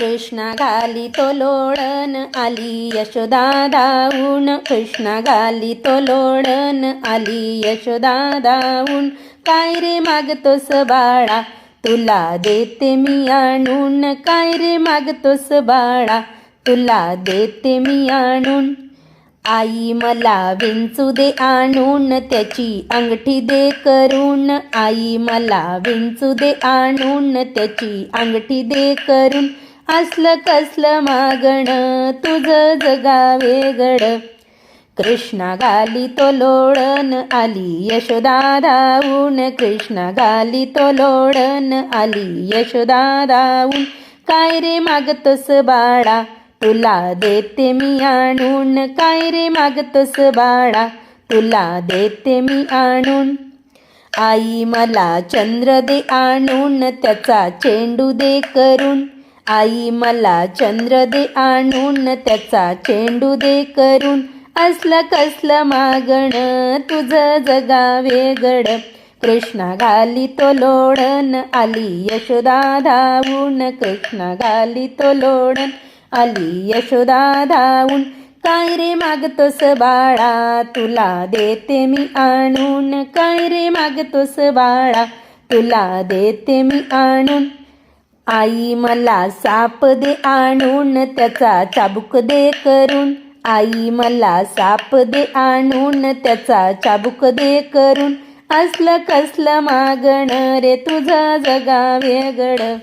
कृष्णा गाली तो लोळण आली यशोदा धावून कृष्णा गाली तो लोळण आली यशोदा धावून काय रे मागतोस बाळा? तुला देते मी आणून. काय रे मागतोस बाळा? तुला देते मी आणून. आई मला विंचू दे आणून त्याची अंगठी दे करून. आई मला विंचू दे आणून त्याची अंगठी दे करून. असलं कसलं मागण तुझं जगा वेगळ कृष्णा गाली तो लोळण आली यशोदा धावून कृष्णा गाली तो लोळण आली यशोदा धावून काय रे मागतोस बाळा तुला देते मी आणून. काय रे मागतोस बाळा तुला देते मी आणून. आई मला चंद्र दे आणून त्याचा चेंडू दे करून. आई मला चंद्र दे आणून त्याचा चेंडू दे करून. असलं कसलं मागण तुझं जगा वेगड कृष्णा घाली तो लोडन आली यशोदा धावून. कृष्णा घाली तो लोडन आली यशोदा धावून. काय रे मागतोस बाळा तुला देते मी आणून. काय रे मागतोस बाळा तुला देते मी आणून. आई मला साप दे आणून त्याचा चाबूक दे करून. आई मला साप दे आणून त्याचा चाबूक दे करून. असलं कसलं मागण रे तुझं जगा वेगळं